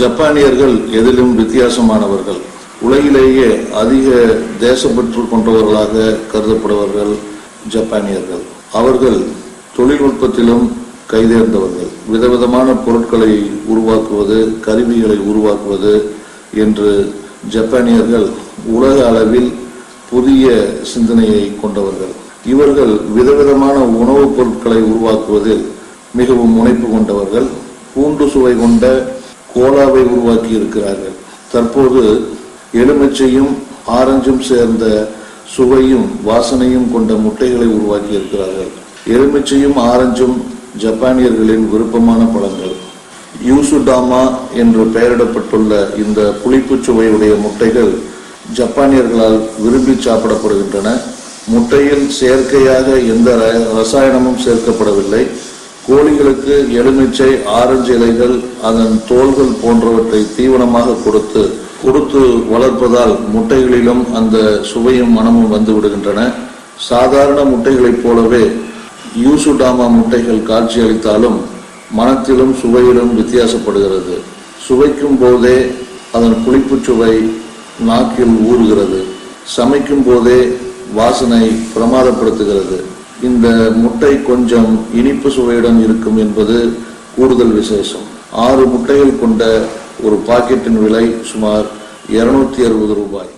ஜப்பானியர்கள் எதிலும் வித்தியாசமானவர்கள். உலகிலேயே அதிக தேசப்பற்று கொண்டவர்களாக கருதப்படுவர்கள் ஜப்பானியர்கள். அவர்கள் தொழில்நுட்பத்திலும் கைதேர்ந்தவர்கள். விதவிதமான பொருட்களை உருவாக்குவது கருவிகளை உருவாக்குவது என்று ஜப்பானியர்கள் உலக அளவில் புதிய சிந்தனையை கொண்டவர்கள். இவர்கள் விதவிதமான உணவுப் பொருட்களை உருவாக்குவதில் மிகவும் முனைப்பு கொண்டவர்கள். பூண்டு சுவை கொண்ட கோலாவை உருவாக்கி இருக்கிறார்கள் தற்போது எலுமிச்சையும் ஆரஞ்சும் சேர்ந்த சுவையும் வாசனையும் கொண்ட முட்டைகளை உருவாக்கி இருக்கிறார்கள் எலுமிச்சையும் ஆரஞ்சும் ஜப்பானியர்களின் விருப்பமான பழங்கள். யூசுடாமா என்று பெயரிடப்பட்டுள்ள இந்த புளிப்புச் சுவையுடைய முட்டைகள் ஜப்பானியர்களால் விரும்பி சாப்பிடப்படுகின்றன. முட்டையில் செயற்கையாக எந்த ரசாயனமும் சேர்க்கப்படவில்லை. கோழிகளுக்கு எலுமிச்சை ஆரஞ்சு இலைகள் அதன் தோல்கள் போன்றவற்றை தீவனமாக கொடுத்து கொடுத்து வளர்ப்பதால் முட்டைகளிலும் அந்த சுவையும் மனமும் வந்து விடுகின்றன. சாதாரண முட்டைகளைப் போலவே யூசுடாமா முட்டைகள் காட்சியளித்தாலும் மனத்திலும் சுவையிலும் வித்தியாசப்படுகிறது. சுவைக்கும் போதே அதன் புளிப்பு சுவை நாக்கில் ஊறுகிறது. சமைக்கும் போதே வாசனை பிரமாதப்படுத்துகிறது. இந்த முட்டை கொஞ்சம் இனிப்பு சுவையுடன் இருக்கும் என்பது கூடுதல் விசேஷம். ஆறு முட்டைகள் கொண்ட ஒரு பாக்கெட்டின் விலை சுமார் இருநூத்தி அறுபது ரூபாய்.